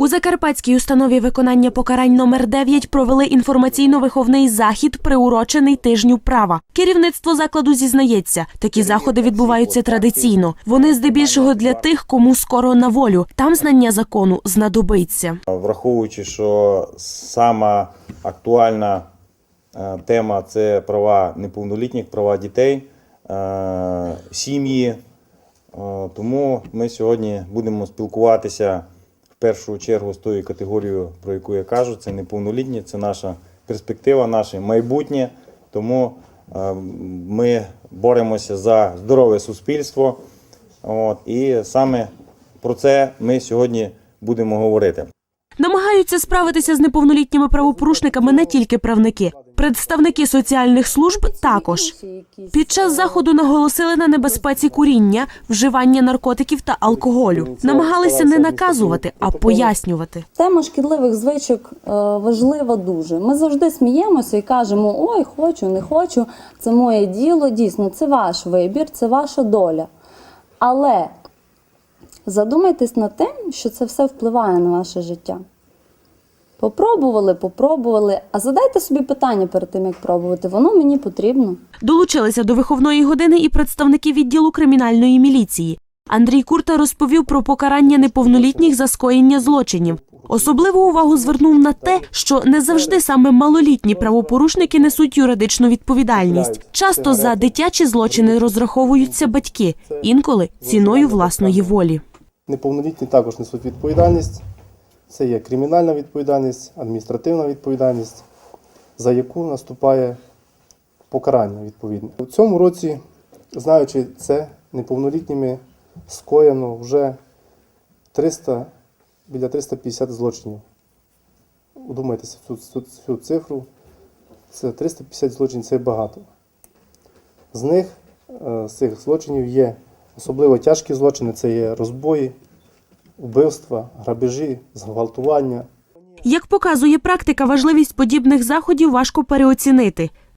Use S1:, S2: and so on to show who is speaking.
S1: У Закарпатській установі виконання покарань номер 9 провели інформаційно-виховний захід, приурочений тижню права. Керівництво закладу зізнається, такі заходи відбуваються традиційно. Вони здебільшого для тих, кому скоро на волю. Там знання закону знадобиться.
S2: Враховуючи, що сама актуальна е, тема це права неповнолітніх, права дітей, е, сім'ї. Е, Тому ми сьогодні будемо спілкуватися першу чергу з тою категорією, про яку я кажу, це неповнолітні, це наша перспектива, наше майбутнє. Тому е, ми боремося за здорове суспільство. От, і саме про це ми сьогодні будемо говорити.
S1: Намагаються справитися з неповнолітніми правопорушниками не тільки правники, представники соціальних служб також. Під час заходу наголосили на небезпеці куріння, вживання наркотиків та алкоголю. Намагалися не наказувати, а пояснювати.
S3: Тема шкідливих звичок е, важлива дуже. Ми завжди сміємося і кажемо: ой, хочу, не хочу, це моє діло. Дійсно, це ваш вибір, це ваша доля. Але задумайтесь над тим, що це все впливає на ваше життя. Попробували, попробували. А задайте собі питання перед тим, як пробувати. Воно мені потрібно.
S1: Долучилися до виховної години і представники відділу кримінальної міліції. Андрій Курта розповів про покарання неповнолітніх за скоєння злочинів. Особливу увагу звернув на те, що не завжди саме малолітні правопорушники несуть юридичну відповідальність. Часто за дитячі злочини розраховуються батьки, інколи ціною власної волі.
S4: Неповнолітні також несуть відповідальність. Це є кримінальна відповідальність, адміністративна відповідальність, за яку наступає покарання відповідне. У цьому році, знаючи це, неповнолітніми скоєно вже 300, біля 350 злочинів. Удумайтеся цю, цю, цю цифру. Це 350 злочинів це багато. З них, е, з цих злочинів є особливо тяжкі злочини, це є розбої, вбивства, грабежі, зґвалтування.
S1: Як показує практика, важливість подібних заходів важко переоцінити.